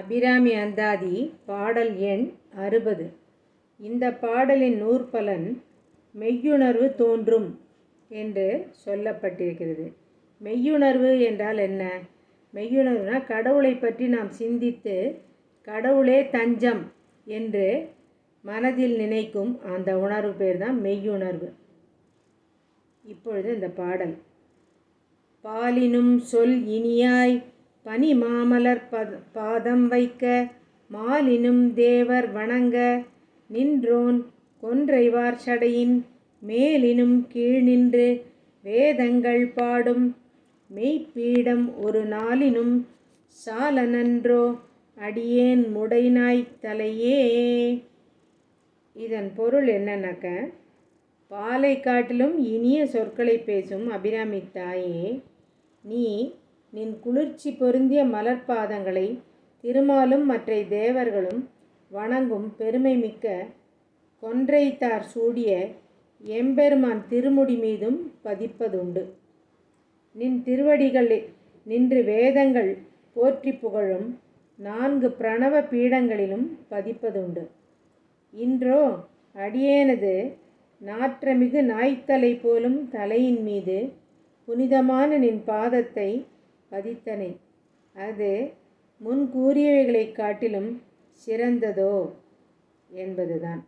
அபிராமி அந்தாதி பாடல் எண் அறுபது. இந்த பாடலின் நூற்பலன் மெய்யுணர்வு தோன்றும் என்று சொல்லப்பட்டிருக்கிறது. மெய்யுணர்வு என்றால் என்ன? மெய்யுணர்வுனா கடவுளை பற்றி நாம் சிந்தித்து கடவுளே தஞ்சம் என்று மனதில் நினைக்கும் அந்த உணர்வு பேர் தான் மெய்யுணர்வு. இப்பொழுது இந்த பாடல். பாலினும் சொல் இனியாய் பனி மாமலர் பாதம் வைக்க மாலினும் தேவர் வணங்க நின்றோன் கொன்றைவார் சடையின் மேலினும் கீழ் நின்று வேதங்கள் பாடும் மெய்ப்பீடம் ஒரு நாளினும் சால நன்றோ அடியேன் முடைநாய் தலையே. இதன் பொருள் என்னன்னாக்க பாலை காட்டிலும் இனிய சொற்களை பேசும் அபிராமி தாயே நீ நின் குளிர்ச்சி பொருந்திய மலர்பாதங்களை திருமாலும் மற்ற தேவர்களும் வணங்கும் பெருமை மிக்க கொன்றைத்தார் சூடிய எம்பெருமான் திருமுடி மீதும் பதிப்பதுண்டு. நின் திருவடிகள் நின்று வேதங்கள் போற்றி புகழும் நான்கு பிரணவ பீடங்களிலும் பதிப்பதுண்டு. இன்றோ அடியேனது நாற்றமிகு நாய்த்தலை போலும் தலையின் மீது புனிதமான நின் பாதத்தை பதித்தனை. அது முன் கூறியவைகளைக் காட்டிலும் சிறந்ததோ என்பதுதான்.